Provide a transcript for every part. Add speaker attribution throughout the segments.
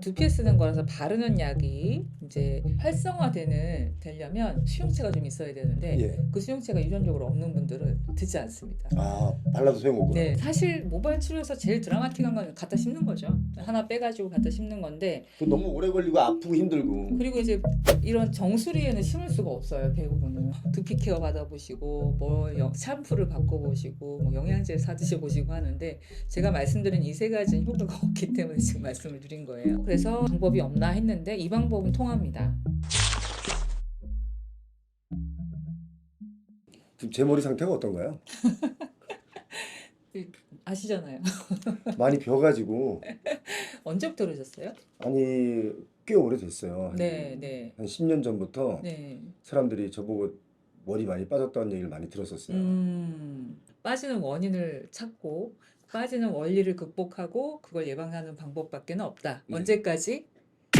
Speaker 1: 두피에 쓰는 거라서 바르는 약이 이제 활성화되는 되려면 수용체가 좀 있어야 되는데
Speaker 2: 예.
Speaker 1: 그 수용체가 유전적으로 없는 분들은 듣지 않습니다.
Speaker 2: 아 발라도 소용없구나.
Speaker 1: 네, 사실 모발 치료에서 제일 드라마틱한 건 갖다 심는 거죠. 하나 빼가지고 갖다 심는 건데
Speaker 2: 그 너무 오래 걸리고 아프고 힘들고.
Speaker 1: 그리고 이제 이런 정수리에는 심을 수가 없어요. 대부분은 두피 케어 받아보시고 뭐 영- 샴푸를 바꿔보시고 뭐 영양제 사드셔 보시고 하는데 제가 말씀드린 이 세 가지는 효과가 없기 때문에 지금 말씀을 드린 거예요. 그래서 방법이 없나 했는데 이 방법은 통합니다.
Speaker 2: 지금 제 머리 상태가 어떤가요?
Speaker 1: 아시잖아요.
Speaker 2: 많이 벼가지고
Speaker 1: 언제부터 그러셨어요?
Speaker 2: 아니 꽤 오래됐어요. 한,
Speaker 1: 네, 네,
Speaker 2: 한 10년 전부터
Speaker 1: 네.
Speaker 2: 사람들이 저보고 머리 많이 빠졌다는 얘기를 많이 들었었어요.
Speaker 1: 음, 빠지는 원인을 찾고 빠지는 원리를 극복하고 그걸 예방하는 방법밖에는 없다.
Speaker 2: 네.
Speaker 1: 언제까지?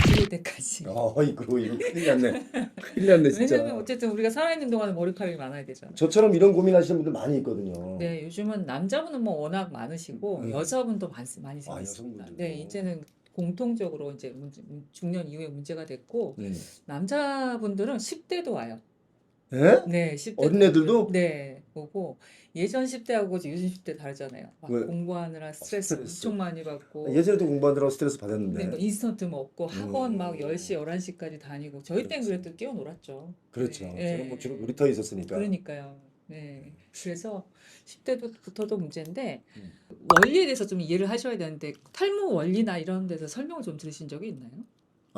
Speaker 1: 죽을 때까지.
Speaker 2: 어이구 이거 큰일 났네. 큰일 났네 진짜.
Speaker 1: 왜냐면 어쨌든 우리가 살아있는 동안은 머리카락이 많아야 되잖아.
Speaker 2: 저처럼 이런 고민하시는 분들 많이 있거든요.
Speaker 1: 네, 요즘은 남자분은 뭐 워낙 많으시고
Speaker 2: 네.
Speaker 1: 여자분도 많, 많이
Speaker 2: 아,
Speaker 1: 생겼습니다.
Speaker 2: 여성분들도.
Speaker 1: 네, 이제는 공통적으로 이제 문제, 중년 이후에 문제가 됐고
Speaker 2: 네.
Speaker 1: 남자분들은 10대도 와요.
Speaker 2: 예?
Speaker 1: 네, 10대
Speaker 2: 어린애들도?
Speaker 1: 네, 오고 예전 10대하고 요즘 10대 다르잖아요. 막
Speaker 2: 왜?
Speaker 1: 공부하느라 스트레스,
Speaker 2: 스트레스.
Speaker 1: 엄청 많이 받고
Speaker 2: 예전에도 공부하느라고 스트레스
Speaker 1: 네,
Speaker 2: 받았는데
Speaker 1: 뭐 인스턴트 먹고 학원
Speaker 2: 음.
Speaker 1: 막 10시, 11시까지 다니고 저희 땐
Speaker 2: 그렇지.
Speaker 1: 그래도 뛰어 놀았죠.
Speaker 2: 그렇죠.
Speaker 1: 네.
Speaker 2: 저는 뭐 주로 놀이터에 있었으니까.
Speaker 1: 그러니까요. 네. 그래서 10대부터도 문제인데
Speaker 2: 음.
Speaker 1: 원리에 대해서 좀 이해를 하셔야 되는데 탈모 원리나 이런 데서 설명을 좀 들으신 적이 있나요?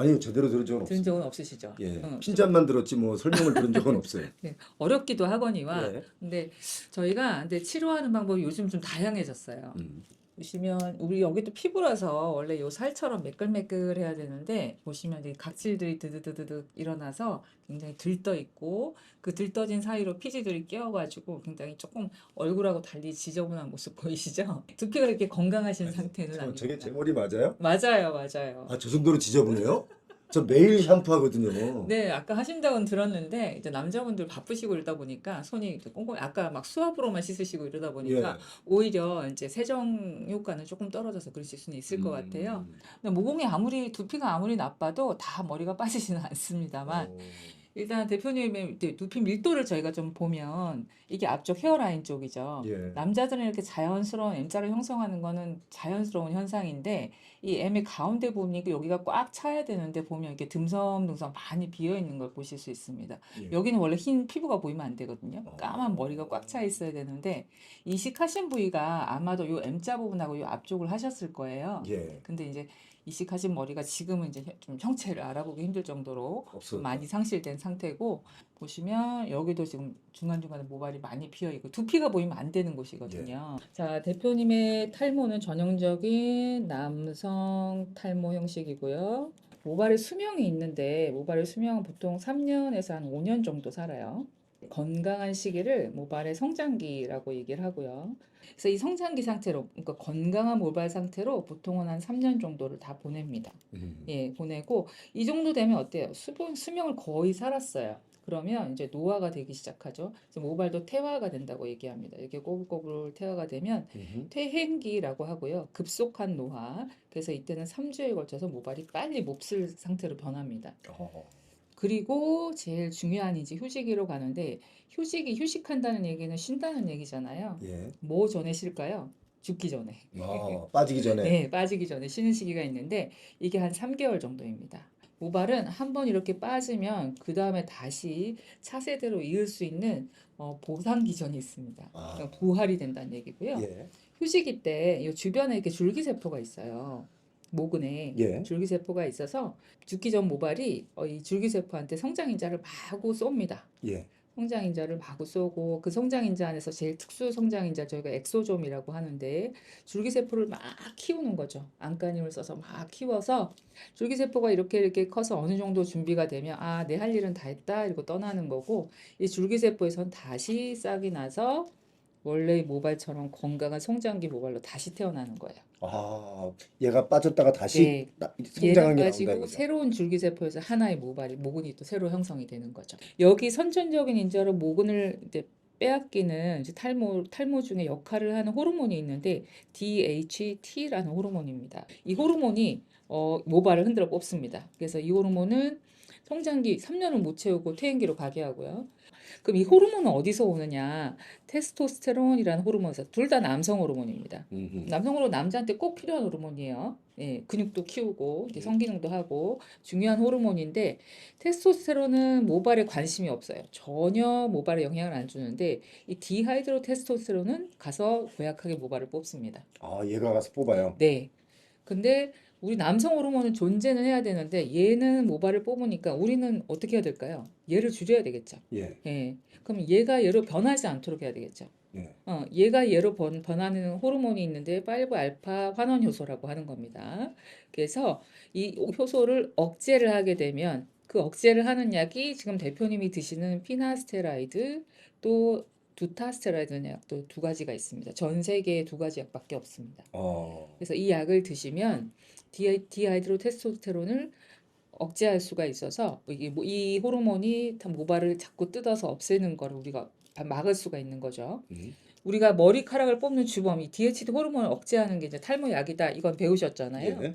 Speaker 2: 아니요 제대로 들은 적은
Speaker 1: 들은
Speaker 2: 없어요.
Speaker 1: 적은 없으시죠?
Speaker 2: 예,
Speaker 1: 응.
Speaker 2: 핀잔만 들었지 뭐 설명을 들은 적은 없어요.
Speaker 1: 네. 어렵기도 하거니와
Speaker 2: 예.
Speaker 1: 근데 저희가 근데 치료하는 방법이 요즘 좀 다양해졌어요.
Speaker 2: 음.
Speaker 1: 보시면 우리 여기도 피부라서 원래 요 살처럼 매끌매끌해야 되는데 보시면 이 각질들이 드드드드드 일어나서 굉장히 들떠 있고 그 들떠진 사이로 피지들이 끼어가지고 굉장히 조금 얼굴하고 달리 지저분한 모습 보이시죠? 두피가 이렇게 건강하신 상태는.
Speaker 2: 저게 제 머리 맞아요?
Speaker 1: 맞아요, 맞아요.
Speaker 2: 아 저 정도로 지저분해요? 저 매일 샴푸하거든요.
Speaker 1: 네, 아까 하신다고는 들었는데 이제 남자분들 바쁘시고 이러다 보니까 손이 꼼꼼히 아까 막 수압으로만 씻으시고 이러다 보니까
Speaker 2: 예.
Speaker 1: 오히려 이제 세정 효과는 조금 떨어져서 그러실 수는 있을 것 같아요.
Speaker 2: 음.
Speaker 1: 근데 모공이 아무리 두피가 아무리 나빠도 다 머리가 빠지지는 않습니다만
Speaker 2: 어.
Speaker 1: 일단 대표님의 두피 밀도를 저희가 좀 보면 이게 앞쪽 헤어라인 쪽이죠.
Speaker 2: 예.
Speaker 1: 남자들은 이렇게 자연스러운 M자를 형성하는 거는 자연스러운 현상인데 이 M의 가운데 부분이 여기가 꽉 차야 되는데 보면 이렇게 듬성듬성 많이 비어 있는 걸 보실 수 있습니다.
Speaker 2: 예.
Speaker 1: 여기는 원래 흰 피부가 보이면 안 되거든요.
Speaker 2: 어.
Speaker 1: 까만 머리가 꽉 차 있어야 되는데 이식하신 부위가 아마도 요 M자 부분하고 요 앞쪽을 하셨을 거예요.
Speaker 2: 예.
Speaker 1: 근데 이제 이식하신 머리가 지금은 이제 좀 형체를 알아보기 힘들 정도로
Speaker 2: 없어.
Speaker 1: 많이 상실된 상태고 보시면 여기도 지금 중간중간에 모발이 많이 비어 있고 두피가 보이면 안 되는 곳이거든요. 자, 대표님의 탈모는 전형적인 남성 탈모 형식이고요. 모발의 수명이 있는데 모발의 수명은 보통 3년에서 한 5년 정도 살아요. 건강한 시기를 모발의 성장기라고 얘기를 하고요. 그래서 이 성장기 상태로, 그러니까 건강한 모발 상태로 보통은 한 3년 정도를 다 보냅니다.
Speaker 2: 음.
Speaker 1: 예, 보내고 이 정도 되면 어때요? 수분, 수명을 거의 살았어요. 그러면 이제 노화가 되기 시작하죠. 그래서 모발도 퇴화가 된다고 얘기합니다. 이렇게 꼬불꼬불 퇴화가 되면
Speaker 2: 음흠.
Speaker 1: 퇴행기라고 하고요. 급속한 노화. 그래서 이때는 3주에 걸쳐서 모발이 빨리 몹쓸 상태로 변합니다.
Speaker 2: 어.
Speaker 1: 그리고 제일 중요한 이제 휴지기로 가는데 휴지기 휴식한다는 얘기는 쉰다는 얘기잖아요.
Speaker 2: 예.
Speaker 1: 뭐 전에 쉴까요? 죽기 전에.
Speaker 2: 아, 빠지기 전에.
Speaker 1: 네, 빠지기 전에 쉬는 시기가 있는데 이게 한 3개월 정도입니다. 모발은 한 번 이렇게 빠지면 그 다음에 다시 차세대로 이을 수 있는 어, 보상 기전이 있습니다.
Speaker 2: 아.
Speaker 1: 그러니까 부활이 된다는 얘기고요.
Speaker 2: 예.
Speaker 1: 휴지기 때이 주변에 이렇게 줄기세포가 있어요. 모근에
Speaker 2: 예.
Speaker 1: 줄기세포가 있어서 죽기 전 모발이 어, 이 줄기세포한테 성장인자를 마구 쏩니다.
Speaker 2: 예.
Speaker 1: 성장인자를 마구 쏘고 그 성장인자 안에서 제일 특수 성장인자 저희가 엑소좀이라고 하는데 줄기세포를 막 키우는 거죠. 안간힘을 써서 막 키워서 줄기세포가 이렇게 이렇게 커서 어느 정도 준비가 되면 아, 내 할 일은 다 했다 이러고 떠나는 거고 이 줄기세포에선 다시 싹이 나서 원래의 모발처럼 건강한 성장기 모발로 다시 태어나는 거예요.
Speaker 2: 아, 얘가 빠졌다가 다시
Speaker 1: 네.
Speaker 2: 나- 성장한 게 나온다
Speaker 1: 빠지고
Speaker 2: 이거죠.
Speaker 1: 새로운 줄기세포에서 하나의 모발이 모근이 또 새로 형성이 되는 거죠. 여기 선천적인 인자로 모근을 이제 빼앗기는 이제 탈모 탈모 중에 역할을 하는 호르몬이 있는데 DHT라는 호르몬입니다. 이 호르몬이 어, 모발을 흔들어 뽑습니다. 그래서 이 호르몬은 성장기 3년을 못 채우고 퇴행기로 가게 하고요. 그럼 이 호르몬은 어디서 오느냐? 테스토스테론이라는 호르몬에서 둘 다 남성 호르몬입니다.
Speaker 2: 음흠.
Speaker 1: 남성 호르몬 남자한테 꼭 필요한 호르몬이에요. 예, 근육도 키우고 이제 성기능도 하고 중요한 호르몬인데 테스토스테론은 모발에 관심이 없어요. 전혀 모발에 영향을 안 주는데 이 디하이드로 테스토스테론은 가서 고약하게 모발을 뽑습니다.
Speaker 2: 아, 얘가 가서 뽑아요.
Speaker 1: 네. 근데 우리 남성 호르몬은 존재는 해야 되는데 얘는 모발을 뽑으니까 우리는 어떻게 해야 될까요? 얘를 줄여야 되겠죠.
Speaker 2: 예.
Speaker 1: 예. 그럼 얘가 얘로 변하지 않도록 해야 되겠죠.
Speaker 2: 예.
Speaker 1: 어, 얘가 얘로 번, 변하는 호르몬이 있는데 5 알파 환원 효소라고 하는 겁니다. 그래서 이 효소를 억제를 하게 되면 그 억제를 하는 약이 지금 대표님이 드시는 피나스테라이드 또 두타스테라이드는 약도 두 가지가 있습니다. 전 세계에 두 가지 약밖에 없습니다.
Speaker 2: 어.
Speaker 1: 그래서 이 약을 드시면 디, 디하이드로 테스토스테론을 억제할 수가 있어서 이게 뭐- 이 호르몬이 다 모발을 자꾸 뜯어서 없애는 거를 우리가 막을 수가 있는 거죠.
Speaker 2: 음.
Speaker 1: 우리가 머리카락을 뽑는 주범이 DHT 호르몬을 억제하는 게 이제 탈모 약이다. 이건 배우셨잖아요.
Speaker 2: 예.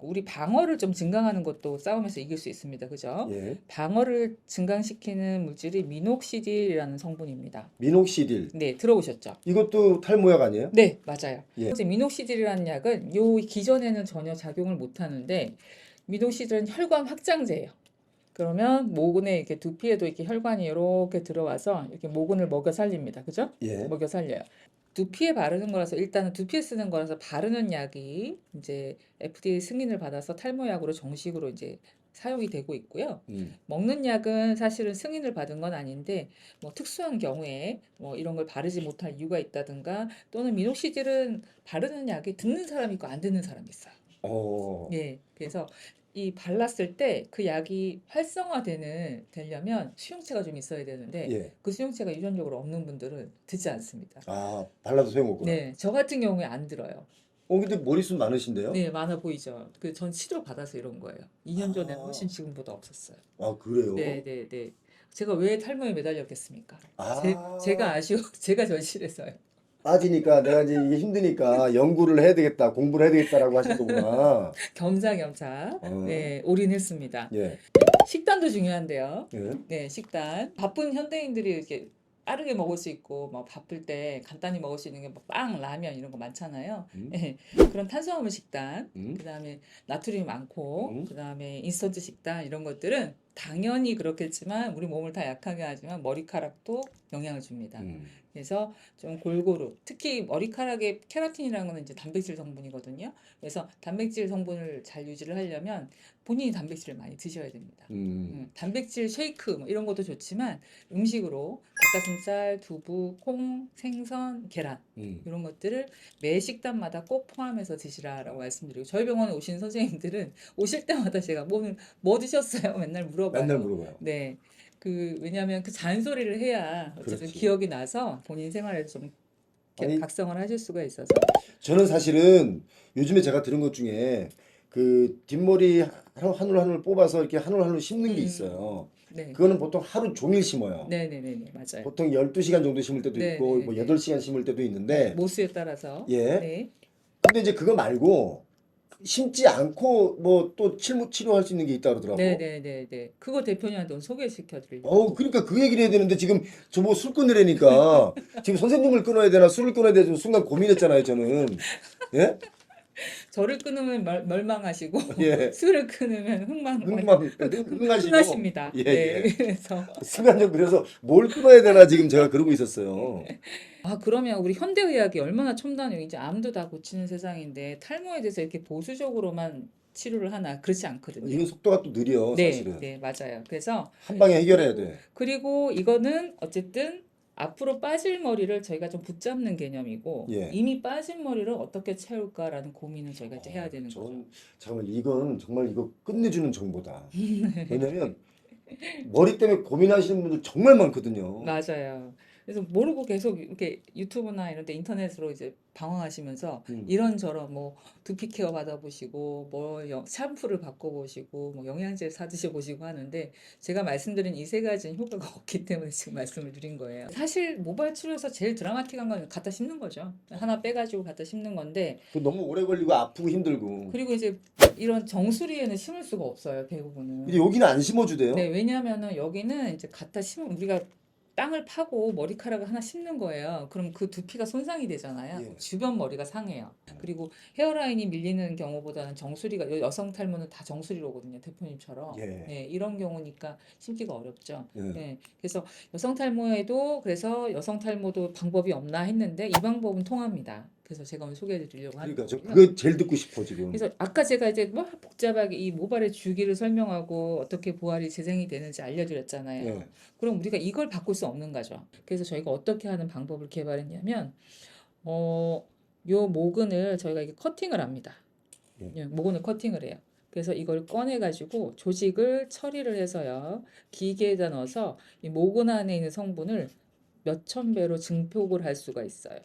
Speaker 1: 우리 방어를 좀 증강하는 것도 싸움에서 이길 수 있습니다. 그죠?
Speaker 2: 예.
Speaker 1: 방어를 증강시키는 물질이 미녹시딜이라는 성분입니다.
Speaker 2: 미녹시딜.
Speaker 1: 네, 들어보셨죠?
Speaker 2: 이것도 탈모약 아니에요?
Speaker 1: 네, 맞아요.
Speaker 2: 예.
Speaker 1: 미녹시딜이라는 약은 요 기존에는 전혀 작용을 못 하는데 미녹시딜은 혈관 확장제예요. 그러면 모근에 이렇게 두피에도 이렇게 혈관이 이렇게 들어와서 이렇게 모근을 먹여 살립니다. 그죠?
Speaker 2: 예.
Speaker 1: 먹여 살려요. 두피에 바르는 거라서 일단은 두피에 쓰는 거라서 바르는 약이 이제 FDA 승인을 받아서 탈모약으로 정식으로 이제 사용이 되고 있고요.
Speaker 2: 음.
Speaker 1: 먹는 약은 사실은 승인을 받은 건 아닌데 뭐 특수한 경우에 뭐 이런 걸 바르지 못할 이유가 있다든가 또는 미녹시딜은 바르는 약이 듣는 사람이 있고 안 듣는 사람이 있어요.
Speaker 2: 어.
Speaker 1: 예. 그래서 이 발랐을 때 그 약이 활성화되는 되려면 수용체가 좀 있어야 되는데
Speaker 2: 예.
Speaker 1: 그 수용체가 유전적으로 없는 분들은 듣지 않습니다.
Speaker 2: 아, 발라도 소용없구나.
Speaker 1: 네, 저 같은 경우에 안 들어요.
Speaker 2: 어, 근데 머리숱 많으신데요?
Speaker 1: 네, 많아 보이죠. 그 전 치료 받아서 이런 거예요. 2년 전에는
Speaker 2: 아.
Speaker 1: 훨씬 지금보다 없었어요.
Speaker 2: 아, 그래요?
Speaker 1: 네, 네, 네. 제가 왜 탈모에 매달렸겠습니까?
Speaker 2: 아.
Speaker 1: 제, 제가 아쉬워, 제가 절실해서요.
Speaker 2: 빠지니까 내가 이제 이게 힘드니까 연구를 해야 되겠다, 공부를 해야 되겠다라고 하신 거구나.
Speaker 1: 겸사겸사,
Speaker 2: 어.
Speaker 1: 네, 올인했습니다.
Speaker 2: 예.
Speaker 1: 식단도 중요한데요.
Speaker 2: 예.
Speaker 1: 네, 식단. 바쁜 현대인들이 이렇게 빠르게 먹을 수 있고, 뭐 바쁠 때 간단히 먹을 수 있는 게뭐 빵, 라면 이런 거 많잖아요.
Speaker 2: 음.
Speaker 1: 네, 그런 탄수화물 식단,
Speaker 2: 음.
Speaker 1: 그다음에 나트륨이 많고,
Speaker 2: 음.
Speaker 1: 그다음에 인스턴트 식단 이런 것들은 당연히 그렇겠지만 우리 몸을 다 약하게 하지만 머리카락도 영향을 줍니다.
Speaker 2: 음.
Speaker 1: 그래서 좀 골고루 특히 머리카락에 케라틴이라는 거는 이제 단백질 성분이거든요. 그래서 단백질 성분을 잘 유지를 하려면 본인이 단백질을 많이 드셔야 됩니다.
Speaker 2: 음.
Speaker 1: 음, 단백질 쉐이크 뭐 이런 것도 좋지만 음식으로 닭가슴살, 두부, 콩, 생선, 계란
Speaker 2: 음.
Speaker 1: 이런 것들을 매 식단마다 꼭 포함해서 드시라라고 말씀드리고 저희 병원에 오신 선생님들은 오실 때마다 제가 뭐, 뭐 드셨어요? 맨날 물어봐요.
Speaker 2: 맨날 물어봐요.
Speaker 1: 네. 그 왜냐하면 그 잔소리를 해야 어쨌든
Speaker 2: 그렇지.
Speaker 1: 기억이 나서 본인 생활에서 좀
Speaker 2: 아니,
Speaker 1: 각성을 하실 수가 있어서
Speaker 2: 저는 사실은 요즘에 제가 들은 것 중에 그 뒷머리 한- 한올 한올 뽑아서 이렇게 한 올 한올 심는 게
Speaker 1: 음.
Speaker 2: 있어요.
Speaker 1: 네.
Speaker 2: 그거는 보통 하루 종일 심어요.
Speaker 1: 네네네네 맞아요.
Speaker 2: 보통 12시간 정도 심을 때도
Speaker 1: 네,
Speaker 2: 있고
Speaker 1: 네,
Speaker 2: 뭐
Speaker 1: 네.
Speaker 2: 8시간 심을 때도 있는데
Speaker 1: 모수에 따라서
Speaker 2: 예.
Speaker 1: 네.
Speaker 2: 근데 이제 그거 말고 심지 않고 뭐 또 치료 치료할 수 있는 게 있다 그러더라고.
Speaker 1: 네네네네. 그거 대표님한테 오늘 소개시켜 드리려고.
Speaker 2: 어, 그러니까 그 얘기를 해야 되는데 지금 저보고 술 끊으라니까 지금 선생님을 끊어야 되나 술을 끊어야 되나 순간 고민했잖아요, 저는. 예?
Speaker 1: 저를 끊으면 멸, 멸망하시고
Speaker 2: 예.
Speaker 1: 술을 끊으면 흥망
Speaker 2: 흥만 흥하시고
Speaker 1: 흥하십니다.
Speaker 2: 예,
Speaker 1: 네.
Speaker 2: 예.
Speaker 1: 그래서
Speaker 2: 순간적 그래서 뭘 끊어야 되나 지금 제가 그러고 있었어요.
Speaker 1: 아 그러면 우리 현대의학이 얼마나 첨단이고 이제 암도 다 고치는 세상인데 탈모에 대해서 이렇게 보수적으로만 치료를 하나 그렇지 않거든요.
Speaker 2: 이건 속도가 또 느려,
Speaker 1: 네,
Speaker 2: 사실은.
Speaker 1: 네 맞아요. 그래서
Speaker 2: 한 방에 해결해야 돼.
Speaker 1: 그리고 이거는 어쨌든 앞으로 빠질 머리를 저희가 좀 붙잡는 개념이고
Speaker 2: 예.
Speaker 1: 이미 빠진 머리를 어떻게 채울까라는 고민을 저희가 이제 해야 되는 거죠.
Speaker 2: 전 잠깐만 이건 정말 이거 끝내주는 정보다. 왜냐면 머리 때문에 고민하시는 분들 정말 많거든요.
Speaker 1: 맞아요. 그래서 모르고 계속 이렇게 유튜브나 이런 데 인터넷으로 이제 방황하시면서
Speaker 2: 음.
Speaker 1: 이런저런 뭐 두피 케어 받아보시고 뭐 영- 샴푸를 바꿔보시고 뭐 영양제 사 드셔보시고 하는데 제가 말씀드린 이 세 가지는 효과가 없기 때문에 지금 말씀을 드린 거예요. 사실 모발 치료에서 제일 드라마틱한 건 갖다 심는 거죠. 하나 빼가지고 갖다 심는 건데
Speaker 2: 그 너무 오래 걸리고 아프고 힘들고.
Speaker 1: 그리고 이제 이런 정수리에는 심을 수가 없어요 대부분은.
Speaker 2: 근데 여기는 안 심어주대요.
Speaker 1: 네, 왜냐하면은 여기는 이제 갖다 심으면 우리가 땅을 파고 머리카락을 하나 심는 거예요. 그럼 그 두피가 손상이 되잖아요.
Speaker 2: 예.
Speaker 1: 주변 머리가 상해요. 그리고 헤어라인이 밀리는 경우보다는 정수리가 여- 여성 탈모는 다 정수리로 오거든요. 대표님처럼.
Speaker 2: 예.
Speaker 1: 네, 이런 경우니까 심기가 어렵죠.
Speaker 2: 예.
Speaker 1: 네, 그래서 여성 탈모에도 그래서 여성 탈모도 방법이 없나 했는데 이 방법은 통합니다. 그래서 제가 오늘 소개해 드리려고 하는
Speaker 2: 그러니까 저
Speaker 1: 거고요.
Speaker 2: 그거 제일 듣고 싶어 지금.
Speaker 1: 그래서 아까 제가 이제 막 복잡하게 이 모발의 주기를 설명하고 어떻게 보활이 재생이 되는지 알려드렸잖아요.
Speaker 2: 예.
Speaker 1: 그럼 우리가 이걸 바꿀 수 없는 거죠. 그래서 저희가 어떻게 하는 방법을 개발했냐면, 어, 요 모근을 저희가 이게 커팅을 합니다.
Speaker 2: 예.
Speaker 1: 예, 모근을 커팅을 해요. 그래서 이걸 꺼내가지고 조직을 처리를 해서요, 기계에다 넣어서 이 모근 안에 있는 성분을 몇 천 배로 증폭을 할 수가 있어요.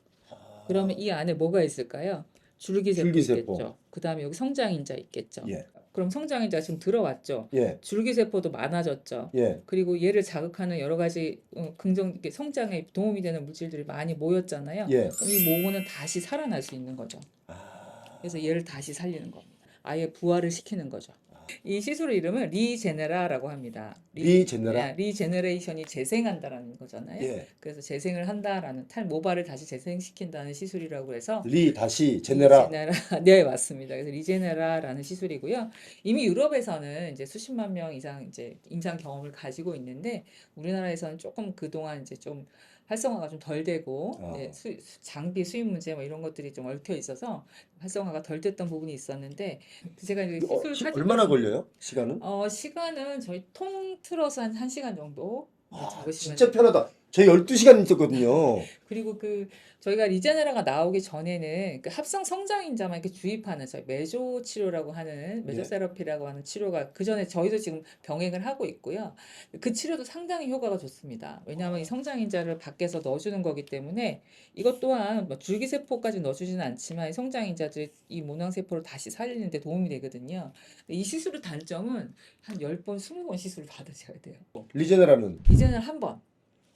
Speaker 1: 그러면 이 안에 뭐가 있을까요? 줄기세포
Speaker 2: 줄기세포.
Speaker 1: 있겠죠. 그 다음에 여기 성장인자 있겠죠.
Speaker 2: 예.
Speaker 1: 그럼 성장인자 지금 들어왔죠.
Speaker 2: 예.
Speaker 1: 줄기세포도 많아졌죠.
Speaker 2: 예.
Speaker 1: 그리고 얘를 자극하는 여러 가지 어, 긍정 성장에 도움이 되는 물질들이 많이 모였잖아요.
Speaker 2: 예.
Speaker 1: 그럼 이 모근은 다시 살아날 수 있는 거죠.
Speaker 2: 아.
Speaker 1: 그래서 얘를 다시 살리는 겁니다. 아예 부활을 시키는 거죠. 이 시술 이름은 리제네라라고 합니다.
Speaker 2: 리제네라?
Speaker 1: 예, 리제네레이션이 재생한다라는 거잖아요.
Speaker 2: 예.
Speaker 1: 그래서 재생을 한다라는 탈 모발을 다시 재생시킨다는 시술이라고 해서
Speaker 2: 리 다시 제네라.
Speaker 1: 리제네라 네 맞습니다. 그래서 리제네라라는 시술이고요. 이미 유럽에서는 이제 수십만 명 이상 이제 임상 경험을 가지고 있는데 우리나라에서는 조금 그동안 이제 좀 활성화가 좀 덜 되고
Speaker 2: 아.
Speaker 1: 이제 수, 수- 장비 수입 문제 뭐 이런 것들이 좀 얽혀 있어서 활성화가 덜 됐던 부분이 있었는데 제가 이제
Speaker 2: 어,
Speaker 1: 시술
Speaker 2: 시-
Speaker 1: 사진
Speaker 2: 얼마나 걸려요? 시간은?
Speaker 1: 어 시간은 저희 통틀어서 한 1 시간 정도
Speaker 2: 아, 진짜 편하다. 저희 12시간 있었거든요.
Speaker 1: 그리고 그 저희가 리제네라가 나오기 전에는 그 합성 성장인자만 이렇게 주입하는 저희 메조 치료라고 하는 메조
Speaker 2: 예.
Speaker 1: 세라피라고 하는 치료가 그 전에 저희도 지금 병행을 하고 있고요. 그 치료도 상당히 효과가 좋습니다. 왜냐하면 이 성장인자를 밖에서 넣어주는 거기 때문에 이것 또한 뭐 줄기세포까지 넣어주지는 않지만 이 성장인자들이 이 모낭세포를 다시 살리는 데 도움이 되거든요. 이 시술의 단점은 한 10번, 20번 시술을 받으셔야 돼요.
Speaker 2: 리제네라는
Speaker 1: 이제는 한 번.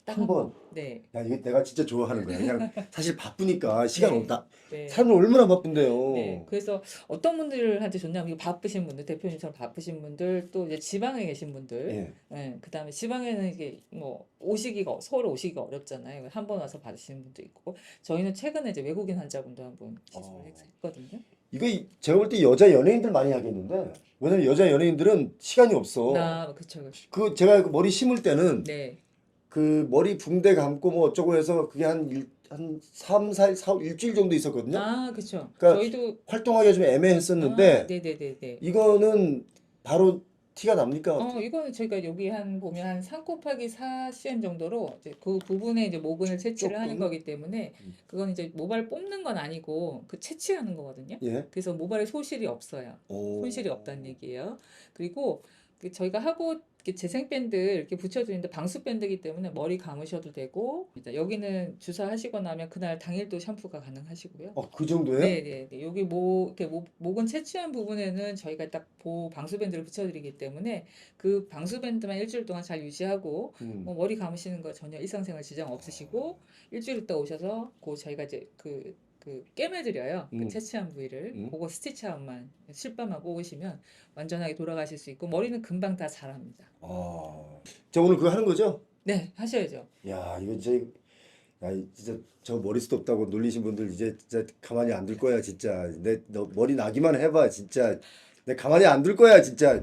Speaker 1: 딱
Speaker 2: 한 번.
Speaker 1: 네.
Speaker 2: 야, 이게 내가 진짜 좋아하는 거야. 그냥 사실 바쁘니까 시간
Speaker 1: 네.
Speaker 2: 없다.
Speaker 1: 네.
Speaker 2: 삶은 얼마나 바쁜데요.
Speaker 1: 네, 그래서 어떤 분들한테 좋냐면 이거 바쁘신 분들, 대표님처럼 바쁘신 분들, 또 이제 지방에 계신 분들,
Speaker 2: 예.
Speaker 1: 예, 그다음에 지방에는 이게 뭐 오시기가 서울 오시기가 어렵잖아요. 한 번 와서 받으시는 분도 있고, 저희는 최근에 이제 외국인 환자분도 한 분 시술을
Speaker 2: 어.
Speaker 1: 했거든요.
Speaker 2: 이거 이- 제가 볼 때 여자 연예인들 많이 하겠는데 왜냐면 여자 연예인들은 시간이 없어.
Speaker 1: 나 그쵸, 그쵸.
Speaker 2: 그 제가 그 머리 심을 때는
Speaker 1: 네,
Speaker 2: 그 머리 붕대 감고 뭐 어쩌고 해서 그게 한, 일, 한 3, 4일, 4, 일주일 정도 있었거든요.
Speaker 1: 아, 그쵸.
Speaker 2: 그러니까
Speaker 1: 저희도
Speaker 2: 활동하기가 좀 애매했었는데
Speaker 1: 아, 네네네네.
Speaker 2: 이거는 바로 티가 납니까?
Speaker 1: 어, 이거는 저희가 여기 한 보면 한 3 곱하기 4 cm 정도로 이제 그 부분에 이제 모근을 채취를 하는
Speaker 2: 조금?
Speaker 1: 거기 때문에
Speaker 2: 음.
Speaker 1: 그건 이제 모발 뽑는 건 아니고 그 채취하는 거거든요.
Speaker 2: 예.
Speaker 1: 그래서 모발에 소실이 없어요.
Speaker 2: 오.
Speaker 1: 손실이 없다는 얘기예요. 그리고 그 저희가 하고 이렇게 재생밴드 이렇게 붙여드리는데 방수밴드이기 때문에 머리 감으셔도 되고 여기는 주사하시고 나면 그날 당일도 샴푸가 가능하시고요.
Speaker 2: 어, 그 정도예요?
Speaker 1: 네, 네, 네. 여기 목, 목은 채취한 부분에는 저희가 딱 보 방수밴드를 붙여드리기 때문에 그 방수밴드만 일주일 동안 잘 유지하고
Speaker 2: 음.
Speaker 1: 뭐 머리 감으시는 거 전혀 일상생활 지장 없으시고 일주일 있다 오셔서 그 저희가 이제 그, 그 깨매드려요.
Speaker 2: 음.
Speaker 1: 그 채취한 부위를.
Speaker 2: 음.
Speaker 1: 그거 스티치아웃만 실밥만 뽑으시면 완전하게 돌아가실 수 있고 머리는 금방 다 자랍니다.
Speaker 2: 아. 저 오늘 그거 하는 거죠?
Speaker 1: 네, 하셔야죠.
Speaker 2: 야, 이거 진짜 야, 이- 진짜 저 머리숱 없다고 놀리신 분들 이제 진짜 가만히 안 둘 거야, 진짜. 내 너 머리 나기만 해봐, 진짜. 내 가만히 안 둘 거야, 진짜.